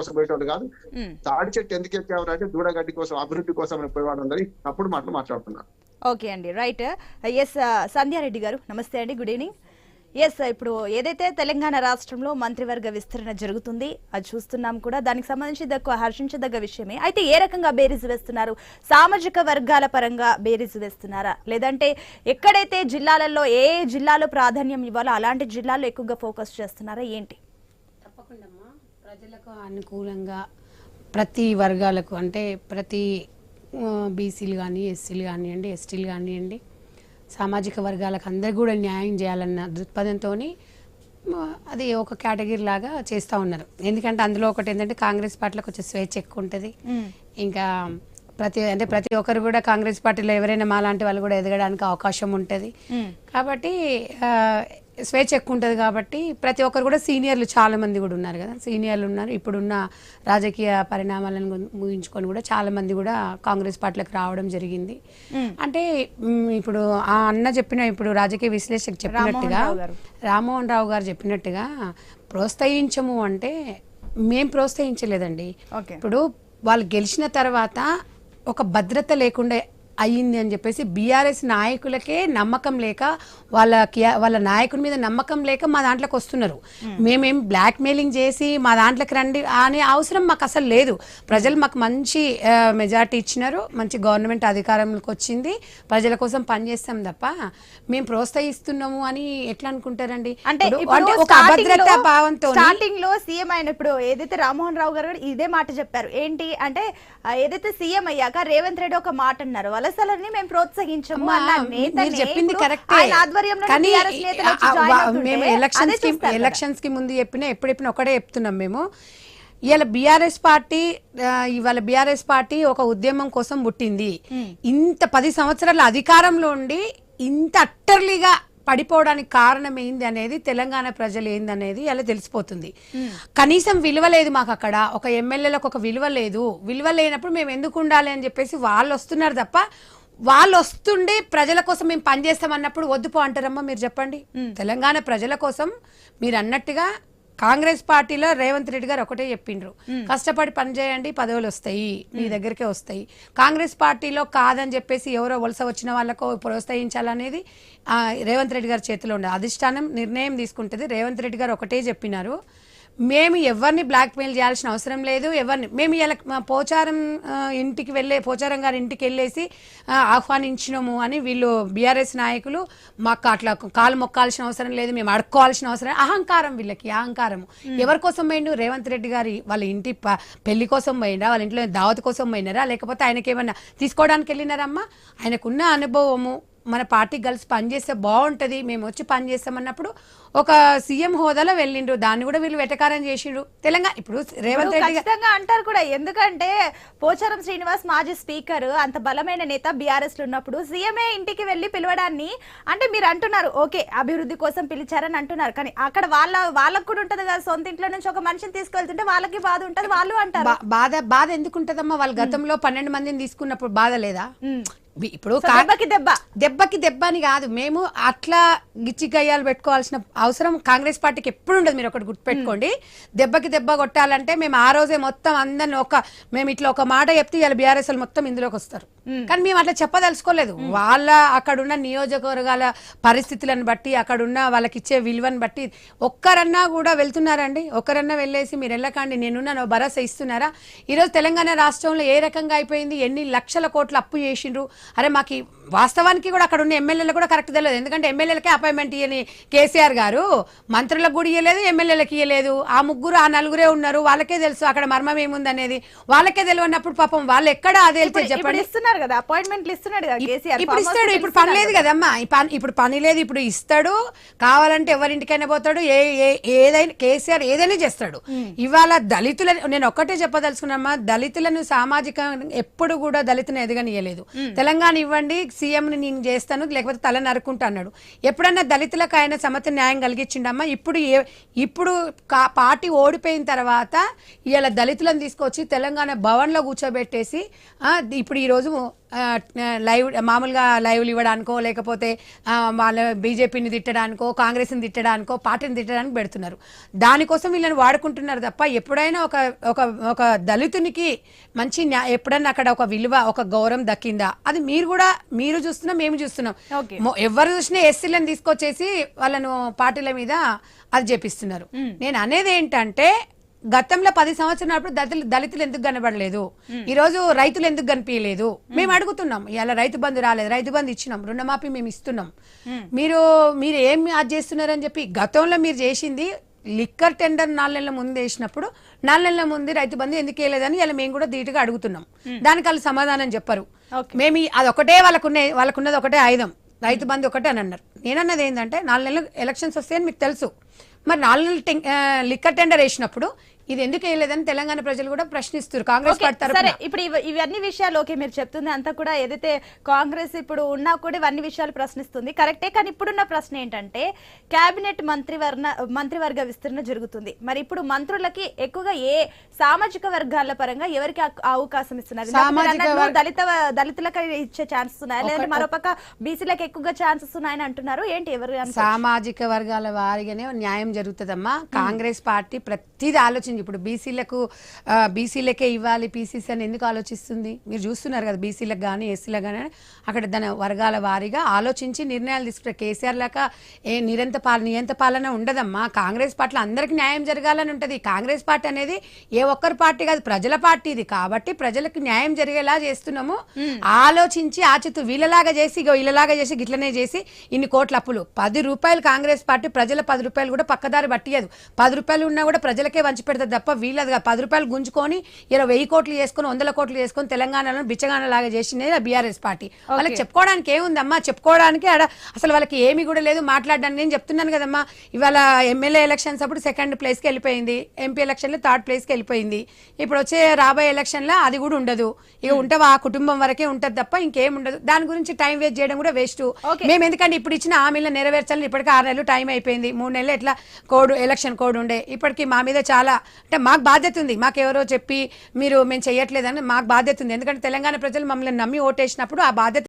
కోసం పోయేటోళ్ళు కాదు. తాడి చెట్టు ఎందుకు ఎక్కేవారు అంటే దూడగడ్డి కోసం అభివృద్ధి కోసం పోయేవాడు అందరి. అప్పుడు మాటలు మాట్లాడుతున్నారు ఓకే అండి రైట్. ఎస్ సంధ్యారెడ్డి గారు నమస్తే అండి గుడ్ ఈవినింగ్. ఎస్ ఇప్పుడు ఏదైతే తెలంగాణ రాష్ట్రంలో మంత్రివర్గ విస్తరణ జరుగుతుంది అది చూస్తున్నాం కూడా. దానికి సంబంధించి దక్కువ హర్షించదగ్గ విషయమే. అయితే ఏ రకంగా బేరీజు వేస్తున్నారు? సామాజిక వర్గాల పరంగా బేరీజు వేస్తున్నారా? లేదంటే ఎక్కడైతే జిల్లాలలో ఏ జిల్లాలో ప్రాధాన్యం ఇవ్వాలో అలాంటి జిల్లాల్లో ఎక్కువగా ఫోకస్ చేస్తున్నారా? ఏంటి? తప్పకుండా ప్రజలకు అనుకూలంగా ప్రతి వర్గాలకు అంటే ప్రతి బీసీలు కానీ ఎస్సీలు కానివ్వండి ఎస్టీలు కానివ్వండి సామాజిక వర్గాలకు అందరు కూడా న్యాయం చేయాలన్న దృక్పథంతో అది ఒక కేటగిరీ లాగా చేస్తూ ఉన్నారు. ఎందుకంటే అందులో ఒకటి ఏంటంటే కాంగ్రెస్ పార్టీలో కొంచెం స్వేచ్ఛ ఎక్కువ ఉంటుంది. ఇంకా ప్రతి అంటే ప్రతి ఒక్కరు కూడా కాంగ్రెస్ పార్టీలో ఎవరైనా మాలాంటి వాళ్ళు కూడా ఎదగడానికి అవకాశం ఉంటుంది. కాబట్టి స్వేచ్ఛ ఎక్కువ ఉంటుంది కాబట్టి ప్రతి ఒక్కరు కూడా సీనియర్లు చాలా మంది కూడా ఉన్నారు కదా. సీనియర్లు ఉన్నారు. ఇప్పుడున్న రాజకీయ పరిణామాలను ముగించుకొని కూడా చాలా మంది కూడా కాంగ్రెస్ పార్టీలకు రావడం జరిగింది. అంటే ఇప్పుడు ఆ అన్న చెప్పిన ఇప్పుడు రాజకీయ విశ్లేషకు చెప్పినట్టుగా. రామ్మోహన్ రావు గారు. చెప్పినట్టుగా ప్రోత్సహించము అంటే మేం ప్రోత్సహించలేదండి. ఇప్పుడు వాళ్ళు గెలిచిన తర్వాత ఒక భద్రత లేకుండా అయ్యింది అని చెప్పేసి బీఆర్ఎస్ నాయకులకే నమ్మకం లేక వాళ్ళ వాళ్ళ నాయకుడి మీద నమ్మకం లేక మా దాంట్లోకి వస్తున్నారు. మేమేం. బ్లాక్ మెయిలింగ్ చేసి మా దాంట్లోకి రండి అనే అవసరం మాకు అసలు లేదు. ప్రజలు మాకు మంచి మెజార్టీ ఇచ్చినారు. మంచి గవర్నమెంట్ అధికారంలోకి వచ్చింది. ప్రజల కోసం పనిచేస్తాం తప్ప మేము ప్రోత్సహిస్తున్నాము అని ఎట్లా అనుకుంటారండి? అంటే ఇప్పుడు- ఇప్పుడు ఒక అభద్రతా భావంతో స్టార్టింగ్లో సీఎం అయినప్పుడు ఏదైతే రామ్మోహన్ రావు గారు ఇదే మాట చెప్పారు. ఏంటి అంటే ఏదైతే సీఎం అయ్యాక రేవంత్ రెడ్డి ఒక మాట అన్నారు. వలసలని మేము ప్రోత్సహించము అన్న నేతనే చెప్పింది కరెక్టే. కానీ మేము ఎలక్షన్స్కి. ఎలక్షన్స్కి ముందు చెప్పినా ఎప్పుడు చెప్పినా ఒకటే చెప్తున్నాం మేము. ఇవాళ బీఆర్ఎస్ పార్టీ ఇవాళ బీఆర్ఎస్ పార్టీ ఒక ఉద్యమం కోసం పుట్టింది. ఇంత పది సంవత్సరాల అధికారంలో ఉండి ఇంత అట్టర్లీగా పడిపోవడానికి కారణం ఏంది అనేది తెలంగాణ ప్రజలు ఏంది అనేది అలా తెలిసిపోతుంది. కనీసం విలువ లేదు మాకు అక్కడ. ఒక ఎమ్మెల్యేలకు ఒక విలువ లేదు. విలువ లేనప్పుడు మేము ఎందుకు ఉండాలి అని చెప్పేసి వాళ్ళు వస్తున్నారు తప్ప వాళ్ళు వస్తుండి ప్రజల కోసం మేము పనిచేస్తాం అన్నప్పుడు వద్దు పో అంటారమ్మా మీరు చెప్పండి. తెలంగాణ ప్రజల కోసం మీరు అన్నట్టుగా కాంగ్రెస్ పార్టీలో రేవంత్ రెడ్డి గారు ఒకటే చెప్పిండ్రు. కష్టపడి పని చేయండి పదవులు వస్తాయి మీ దగ్గరికే వస్తాయి. కాంగ్రెస్ పార్టీలో కాదని చెప్పేసి ఎవరో వలస వచ్చిన వాళ్ళకు ప్రోత్సహించాలనేది రేవంత్ రెడ్డి గారి చేతిలో ఉండదు అధిష్టానం నిర్ణయం తీసుకుంటుంది. రేవంత్ రెడ్డి గారు ఒకటే చెప్పినారు. మేము ఎవరిని బ్లాక్ మెయిల్ చేయాల్సిన అవసరం లేదు. ఎవరిని మేము ఇలా పోచారం ఇంటికి వెళ్ళే పోచారం గారి ఇంటికి వెళ్ళేసి ఆహ్వానించినాము అని వీళ్ళు బీఆర్ఎస్ నాయకులు మాకు అట్లా కాలు మొక్కాల్సిన అవసరం లేదు. మేము అడుక్కోవాల్సిన అవసరం అహంకారం వీళ్ళకి అహంకారం ఎవరి కోసం పోయిండు? రేవంత్ రెడ్డి గారి వాళ్ళ ఇంటి పెళ్ళి కోసం పోయినరా వాళ్ళ ఇంట్లో దావత్ కోసం పోయినారా? లేకపోతే ఆయనకి ఏమన్నా తీసుకోవడానికి వెళ్ళినారమ్మా? ఆయనకున్న అనుభవము మన పార్టీ కలిసి పనిచేస్తే బాగుంటది మేము వచ్చి పని చేస్తామన్నప్పుడు ఒక సీఎం హోదాలో వెళ్ళిండ్రు దాన్ని కూడా వీళ్ళు వెటకారం చేసిండ్రు. తెలంగాణ ఇప్పుడు రేవంత్ రెడ్డి అంటారు కూడా ఎందుకంటే పోచారం శ్రీనివాస్ మాజీ స్పీకర్ అంత బలమైన నేత బీఆర్ఎస్లో ఉన్నప్పుడు సీఎంఏ ఇంటికి వెళ్ళి పిలవడాన్ని అంటే మీరు అంటున్నారు ఓకే అభివృద్ధి కోసం పిలిచారని అంటున్నారు కానీ అక్కడ వాళ్ళ వాళ్ళకు కూడా ఉంటది కదా సొంత ఇంట్లో నుంచి ఒక మనిషిని తీసుకెళ్తుంటే వాళ్ళకి బాధ ఉంటది వాళ్ళు అంటారు. బాధ బాధ ఎందుకు ఉంటదమ్మా వాళ్ళు గతంలో పన్నెండు మందిని తీసుకున్నప్పుడు బాధ లేదా? ఇప్పుడు దెబ్బకి దెబ్బ. దెబ్బకి దెబ్బ అని కాదు. మేము అట్లా గిచ్చి గయ్యాలు పెట్టుకోవాల్సిన అవసరం కాంగ్రెస్ పార్టీకి ఎప్పుడు ఉండదు. మీరు ఒకటి గుర్తుపెట్టుకోండి. దెబ్బకి దెబ్బ కొట్టాలంటే మేము ఆ రోజే మొత్తం అందరిని ఒక మేము ఇట్లా ఒక మాట చెప్తే ఇలా బీఆర్ఎస్ మొత్తం ఇందులోకి వస్తారు. కానీ మేము అట్లా చెప్పదలుచుకోలేదు. వాళ్ళ అక్కడున్న నియోజకవర్గాల పరిస్థితులను బట్టి అక్కడున్న వాళ్ళకి ఇచ్చే విలువను బట్టి ఒక్కరన్నా కూడా వెళ్తున్నారండి. ఒక్కరన్నా వెళ్ళేసి మీరు వెళ్ళకండి నేనున్న భరోసా ఇస్తున్నారా? ఈరోజు తెలంగాణ రాష్ట్రంలో ఏ రకంగా అయిపోయింది? ఎన్ని లక్షల కోట్ల అప్పు చేసిండ్రు? అరే మాకు వాస్తవానికి కూడా అక్కడ ఉన్న ఎమ్మెల్యేలు కూడా కరెక్ట్ తెలియదు. ఎందుకంటే ఎమ్మెల్యేలకే అపాయింట్మెంట్ ఇయ్యని కేసీఆర్ గారు మంత్రులకు కూడా ఇయ్యలేదు ఎమ్మెల్యేలకు ఇయ్యలేదు. ఆ ముగ్గురు ఆ నలుగురే ఉన్నారు. వాళ్ళకే తెలుసు అక్కడ మర్మం ఏముంది అనేది వాళ్ళకే తెలియనప్పుడు పాపం వాళ్ళు ఎక్కడ అదే చెప్పండి. ఇస్తున్నారు కదా అపాయింట్మెంట్లు ఇస్తున్నాడు ఇప్పుడు ఇస్తాడు ఇప్పుడు పని లేదు కదమ్మా. ఇప్పుడు పని లేదు ఇప్పుడు ఇస్తాడు. కావాలంటే ఎవరింటికైనా పోతాడు ఏ ఏదైనా కేసీఆర్ ఏదైనా చేస్తాడు. ఇవాళ దళితుల నేను ఒక్కటే చెప్పదలుచుకున్నామా దళితులను సామాజిక ఎప్పుడు కూడా దళితులను ఎదగనియలేదు తెలంగాణ ఇవ్వండి సీఎంని నేను చేస్తాను లేకపోతే తల నరుకుంటా అన్నాడు. ఎప్పుడన్నా దళితులకు ఆయన సమత న్యాయం కలిగించిండమ్మా? ఇప్పుడు ఏ ఇప్పుడు కా- పార్టీ ఓడిపోయిన తర్వాత ఇలా దళితులను తీసుకొచ్చి తెలంగాణ భవన్లో కూర్చోబెట్టేసి ఇప్పుడు ఈరోజు లైవ్ మామూలుగా లైవ్లు ఇవ్వడానికో లేకపోతే వాళ్ళ బీజేపీని తిట్టడానికో కాంగ్రెస్ని తిట్టడానికో పార్టీని తిట్టడానికి పెడుతున్నారు. దానికోసం వీళ్ళని వాడుకుంటున్నారు తప్ప ఎప్పుడైనా ఒక ఒక ఒక దళితునికి మంచి ఎప్పుడన్నా అక్కడ ఒక విలువ ఒక గౌరవం దక్కిందా? అది మీరు కూడా మీరు చూస్తున్నాం మేము చూస్తున్నాం. ఎవరు చూసినా ఎస్సీలను తీసుకొచ్చేసి వాళ్ళను పార్టీల మీద అది చేపిస్తున్నారు. నేను అనేది ఏంటంటే గతంలో పది సంవత్సరాలప్పుడు దళితులు దళితులు ఎందుకు కనబడలేదు? ఈ రోజు రైతులు ఎందుకు కనిపించలేదు మేము అడుగుతున్నాం ఇలా రైతు బంధు రాలేదు రైతు బంధు ఇచ్చినాం రుణమాఫీ మేము ఇస్తున్నాం. మీరు మీరు ఏం అది చేస్తున్నారని చెప్పి గతంలో మీరు చేసింది లిక్కర్ టెండర్ నాలుగు నెలల ముందు వేసినప్పుడు నాలుగు నెలల ముందు రైతు బంధు ఎందుకు వేయలేదని ఇలా మేము కూడా ధీటుగా అడుగుతున్నాం. దానికి వాళ్ళు సమాధానం చెప్పరు. మేము అదొకటే వాళ్ళకున్న వాళ్ళకున్నది ఒకటే ఆయుధం. రైతు బంధు ఒకటే అని అన్నారు. నేనన్నది ఏంటంటే నాలుగు నెలలు ఎలక్షన్స్ వస్తాయని మీకు తెలుసు. మరి నాలుగు నెలలు లిక్కర్ టెండర్ వేసినప్పుడు ఇది ఎందుకు వేయలేదని తెలంగాణ ప్రజలు కూడా ప్రశ్నిస్తారు కాంగ్రెస్ సరే ఇప్పుడు ఇవ- ఇవన్నీ విషయాలు ఓకే మీరు చెప్తుంది అంతా కూడా ఏదైతే కాంగ్రెస్ ఇప్పుడు ఉన్నా కూడా ఇవన్నీ విషయాలు ప్రశ్నిస్తుంది. కరెక్టే కానీ ఇప్పుడున్న ప్రశ్న ఏంటంటే కేబినెట్ మంత్రివర్గ మంత్రివర్గ విస్తరణ జరుగుతుంది. మరి ఇప్పుడు మంత్రులకి ఎక్కువగా ఏ సామాజిక వర్గాల పరంగా ఎవరికి అవకాశం ఇస్తున్నారు? దళిత దళితులకు ఇచ్చే ఛాన్సెస్ ఉన్నాయి? లేదంటే మరోపక్క బీసీలకు ఎక్కువగా ఛాన్సెస్ ఉన్నాయని అంటున్నారు. ఏంటి ఎవరు సామాజిక వర్గాల వారిగానే న్యాయం జరుగుతుందమ్మా. కాంగ్రెస్ పార్టీ ప్రతిదీ ఇప్పుడు బీసీలకు బీసీలకే ఇవ్వాలి పీసీసీ అని ఎందుకు ఆలోచిస్తుంది? మీరు చూస్తున్నారు కదా బీసీలకు కానీ ఎస్సీలకు కానీ అక్కడ దాని వర్గాల వారీగా ఆలోచించి నిర్ణయాలు తీసుకుంటారు. కేసీఆర్ లాక ఏ నిరంత పాలన నియంత పాలన ఉండదమ్మా. కాంగ్రెస్ పార్టీలో అందరికీ న్యాయం జరగాలని ఉంటుంది. కాంగ్రెస్ పార్టీ అనేది ఏ ఒక్కరి పార్టీ కాదు ప్రజల పార్టీ ఇది. కాబట్టి ప్రజలకు న్యాయం జరిగేలా చేస్తున్నాము. ఆలోచించి ఆచితూ వీళ్ళలాగా చేసి ఇగో వీళ్ళలాగా చేసి గిట్లనే చేసి ఇన్ని కోట్ల అప్పులు. పది రూపాయలు కాంగ్రెస్ పార్టీ ప్రజల పది రూపాయలు కూడా పక్కదారి పట్టియదు పది రూపాయలు ఉన్నా కూడా ప్రజలకే వంచి పెడతారు తప్ప వీళ్ళది. పది రూపాయలు గుంజుకొని ఇరవై వెయ్యి కోట్లు చేసుకొని వందల కోట్లు చేసుకొని తెలంగాణలో బిచ్చగాన లాగా చేసినది బీఆర్ఎస్ పార్టీ. వాళ్ళకి చెప్పుకోవడానికి ఏముందమ్మా? చెప్పుకోవడానికి ఆడ అసలు వాళ్ళకి ఏమీ కూడా లేదు. మాట్లాడడానికి నేను చెప్తున్నాను కదమ్మా. ఇవాళ ఎమ్మెల్యే ఎలక్షన్స్ అప్పుడు సెకండ్ ప్లేస్కి వెళ్ళిపోయింది. ఎంపీ ఎలక్షన్లో థర్డ్ ప్లేస్కి వెళ్ళిపోయింది. ఇప్పుడు వచ్చే రాబోయే ఎలక్షన్లో అది కూడా ఉండదు. ఇక ఉంటే ఆ కుటుంబం వరకే ఉంటుంది తప్ప ఇంకేం ఉండదు. దాని గురించి టైం వేస్ట్ చేయడం కూడా వేస్ట్. మేము ఎందుకంటే ఇప్పుడు ఇచ్చిన హామీలను నెరవేర్చాలని ఇప్పటికి ఆరు నెలలు టైం అయిపోయింది. మూడు నెలలు ఎట్లా కోడ్ ఎలక్షన్ కోడ్ ఉండే. ఇప్పటికి మా మీద చాలా అంటే మాకు బాధ్యత ఉంది. మాకెవరో చెప్పి మీరు మేము చేయట్లేదని మాకు బాధ్యత ఉంది. ఎందుకంటే తెలంగాణ ప్రజలు మమ్మల్ని నమ్మి ఓటేసినప్పుడు ఆ బాధ్యత